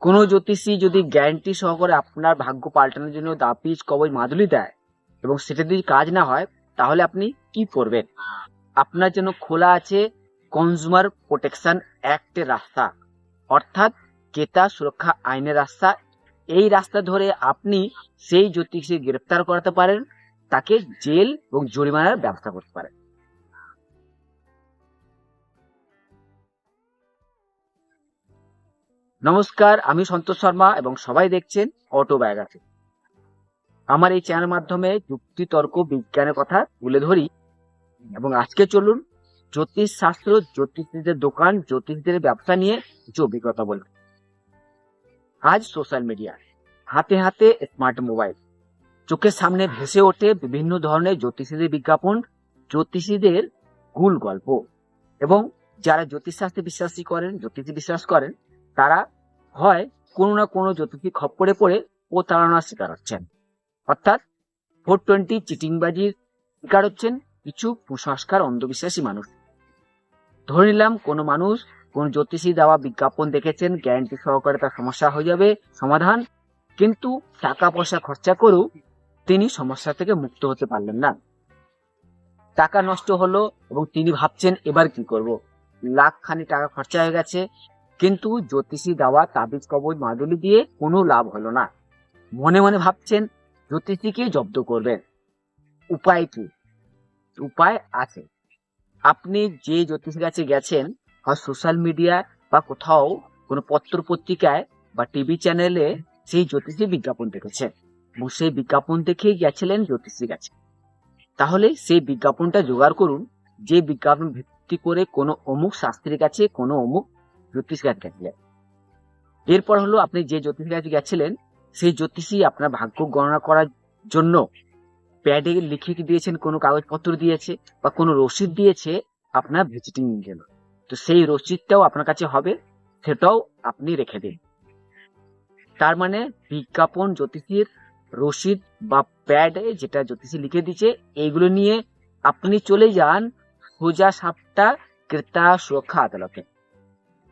কোনো জ্যোতিষী যদি গ্যারান্টি সহকারে আপনার ভাগ্য পাল্টানোর জন্য দাপিজ কবজ মাদুলি দেয় এবং সেটা যদি কাজ না হয়, তাহলে আপনি কি করবেন? আপনার জন্য খোলা আছে কনজিউমার প্রোটেকশন অ্যাক্টের রাস্তা। অর্থাৎ ক্রেতা সুরক্ষা আইনের রাস্তা। এই রাস্তা ধরে আপনি সেই জ্যোতিষী গ্রেপ্তার করাতে পারেন, তাকে জেল এবং জরিমানার ব্যবস্থা করতে পারেন। নমস্কার, আমি সন্তোষ শর্মা এবং সবাই দেখছেন অটোবায়োগ্রাফি আমার এই চ্যানেল মাধ্যমে যুক্তি, তর্ক, বিজ্ঞানের কথা তুলে ধরি এবং আজকে চলুন জ্যোতিষ শাস্ত্র, জ্যোতিষীদের দোকান, জ্যোতিষীদের ব্যবসা নিয়ে কিছু অভিজ্ঞতা বলব আজ সোশ্যাল মিডিয়া হাতে হাতে স্মার্ট মোবাইল চোখের সামনে ভেসে ওঠে বিভিন্ন ধরনের জ্যোতিষীদের বিজ্ঞাপন, জ্যোতিষীদের গুল গল্প। এবং যারা জ্যোতিষশাস্ত্রে বিশ্বাসী করেন, জ্যোতিষী বিশ্বাস করেন তারা হয় কোনো না কোনো জ্যোতিষী খপ্পরে পড়ে প্রতারণার শিকার হচ্ছেন। অর্থাৎ ফোর টোয়েন্টি চিটিংবাজির শিকার হচ্ছেন কিছু কুসংস্কার অন্ধবিশ্বাসী মানুষ। ধরে নিলাম কোনো মানুষ কোন জ্যোতিষী দেওয়া বিজ্ঞাপন দেখেছেন, গ্যারান্টি সহকারে তার সমস্যা হয়ে যাবে, সমাধান। কিন্তু টাকা পয়সা খরচা করেও তিনি সমস্যা থেকে মুক্ত হতে পারলেন না। টাকা নষ্ট হলো এবং তিনি ভাবছেন এবার কি করব? লাখ খানি টাকা খরচা হয়ে গেছে কিন্তু জ্যোতিষী দেওয়া তাবিজ কবজ মাদুলি দিয়ে কোনো লাভ হলো না। মনে মনে ভাবছেন, জ্যোতিষীকে জব্দ করবেন। উপায় কি? উপায় আছে। আপনি যে জ্যোতিষীর কাছে গেছেন হয় সোশ্যাল মিডিয়া বা কোথাও কোনো পত্র পত্রিকায় বা টিভি চ্যানেলে সেই জ্যোতিষী বিজ্ঞাপন দেখেছেন। এবং সেই বিজ্ঞাপন দেখেই গেছিলেন জ্যোতিষীর কাছে। তাহলে সেই বিজ্ঞাপনটা জোগাড় করুন। যে বিজ্ঞাপন ভিত্তি করে কোনো অমুক শাস্ত্রীর কাছে, কোনো অমুক জ্যোতিষ কাছে গেছিলেন এরপর হলো আপনি যে জ্যোতিষীর কাছে গেছিলেন, সেই জ্যোতিষী আপনার ভাগ্য গণনা করার জন্য প্যাডে লিখে দিয়েছেন, কোনো কাগজপত্র দিয়েছে বা কোনো রসিদ দিয়েছে, আপনার ভিজিটিং জন্য। তো সেই রসিদটাও আপনার কাছে হবে, সেটাও আপনি রেখে দিন। তার মানে বিজ্ঞাপন জ্যোতিষীর রসিদ বা প্যাডে যেটা জ্যোতিষী লিখে দিচ্ছে এইগুলো নিয়ে আপনি চলে যান সোজা সাপটা ক্রেতা সুরক্ষা আদালতে।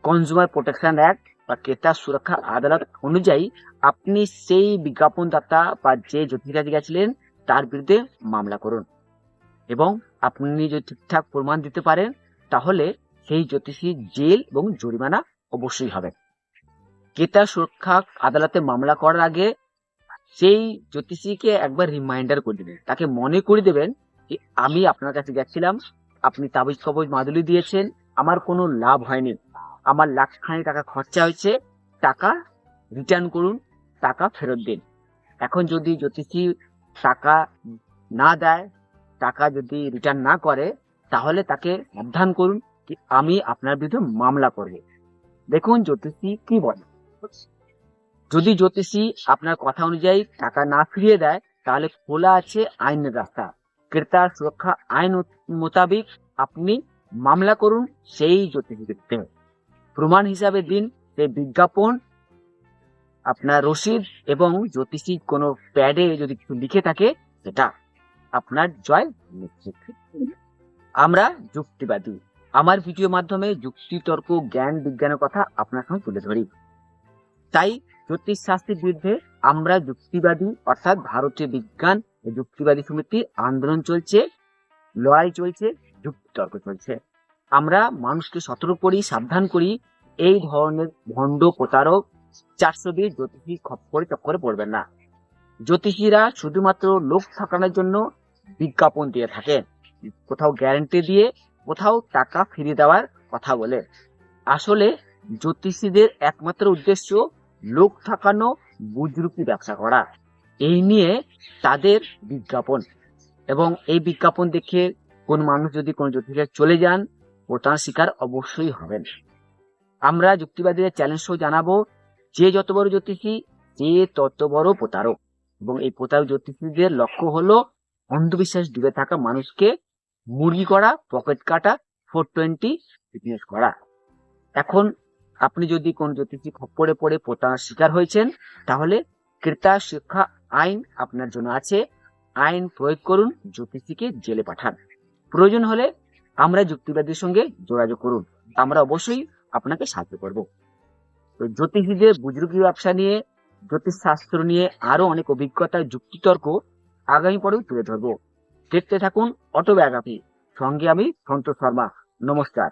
কনজিউমার প্রোটেকশন অ্যাক্ট বা ক্রেতা সুরক্ষা আদালত অনুযায়ী আপনি সেই বিজ্ঞাপনদাতা বা যে জ্যোতিষী গেছিলেন তার বিরুদ্ধে মামলা করুন। এবং আপনি যদি ঠিকঠাক প্রমাণ দিতে পারেন, তাহলে সেই জ্যোতিষী জেল এবং জরিমানা অবশ্যই হবে। ক্রেতা সুরক্ষা আদালতে মামলা করার আগে সেই জ্যোতিষীকে একবার রিমাইন্ডার করে দেবেন। তাকে মনে করে দেবেন যে, আমি আপনার কাছে গেছিলাম আপনি তাবিজ কবজ মাদুলি দিয়েছেন, আমার কোনো লাভ হয়নি। আমার লাখখানি টাকা খরচা হয়েছে, টাকা রিটার্ন করুন, টাকা ফেরত দিন। এখন যদি জ্যোতিষী টাকা না দেয়, টাকা যদি রিটার্ন না করে, তাহলে তাকে সাবধান করুন যে আমি আপনার বিরুদ্ধে মামলা করব। দেখুন জ্যোতিষী কি বলে। যদি জ্যোতিষী আপনার কথা অনুযায়ী টাকা না ফিরিয়ে দেয়, তাহলে খোলা আছে আইনের রাস্তা। ক্রেতা সুরক্ষা আইন মোতাবেক আপনি মামলা করুন, সেই জ্যোতিষী বিরুদ্ধে প্রমাণ হিসাবে দিন সেই বিজ্ঞাপন, আপনার রসিদ এবং জ্যোতিষী কোনো প্যাডে যদি কিছু লিখে থাকে, সেটা আপনার জয় নিশ্চিত। আমরা যুক্তিবাদী। আমার ভিডিও মাধ্যমে যুক্তি, তর্ক, জ্ঞান, বিজ্ঞানের কথা আপনার সঙ্গে তুলে ধরি। তাই জ্যোতিষ শাস্ত্রের বিরুদ্ধে আমরা যুক্তিবাদী, অর্থাৎ ভারতীয় বিজ্ঞান যুক্তিবাদী সমিতির আন্দোলন চলছে, লড়াই চলছে, যুক্তি, তর্ক চলছে। আমরা মানুষকে সতর্ক করি, সাবধান করি। এই ধরনের ভণ্ড প্রতারক চারশো বিশ জ্যোতিষী খপ্পরে চক্করে পড়বেন না। জ্যোতিষীরা শুধুমাত্র লোক ঠকানোর জন্য বিজ্ঞাপন দিয়ে থাকে কোথাও গ্যারান্টি দিয়ে, কোথাও টাকা ফিরিয়ে দেওয়ার কথা বলে। আসলে জ্যোতিষীদের একমাত্র উদ্দেশ্য লোক ঠকানো, বুজরুকি ব্যবসা করা। এই নিয়ে তাদের বিজ্ঞাপন। এবং এই বিজ্ঞাপন দেখে কোন মানুষ যদি কোন জ্যোতিষে চলে যান প্রতারণার শিকার অবশ্যই হবেন। আমরা যুক্তিবাদীদের চ্যালেঞ্জ সহ জানাব, যে যত বড় জ্যোতিষী, যে তত বড় প্রতারক। এবং এই প্রতারক জ্যোতিষীদের লক্ষ্য হলো অন্ধবিশ্বাস ডুবে থাকা মানুষকে মুরগি করা পকেট কাটা ফোর টোয়েন্টি বিজনেস করা। এখন আপনি যদি কোন জ্যোতিষী খপ্পরে পড়ে প্রতারণার শিকার হয়েছেন, তাহলে ক্রেতা শিক্ষা আইন আপনার জন্য আছে। আইন প্রয়োগ করুন, জ্যোতিষীকে জেলে পাঠান। প্রয়োজন হলে আমরা যুক্তিবাদীর সঙ্গে যোগাযোগ করুন। আমরা অবশ্যই আপনাকে সাহায্য করব। তো জ্যোতিষীদের বুজরুকি ব্যবসা নিয়ে জ্যোতিষ শাস্ত্র নিয়ে আরও অনেক অভিজ্ঞতা, যুক্তিতর্ক আগামী পরেও তুলে ধরবো। দেখতে থাকুন অটোবায়োগ্রাফি। সঙ্গে আমি সন্তোষ শর্মা। নমস্কার।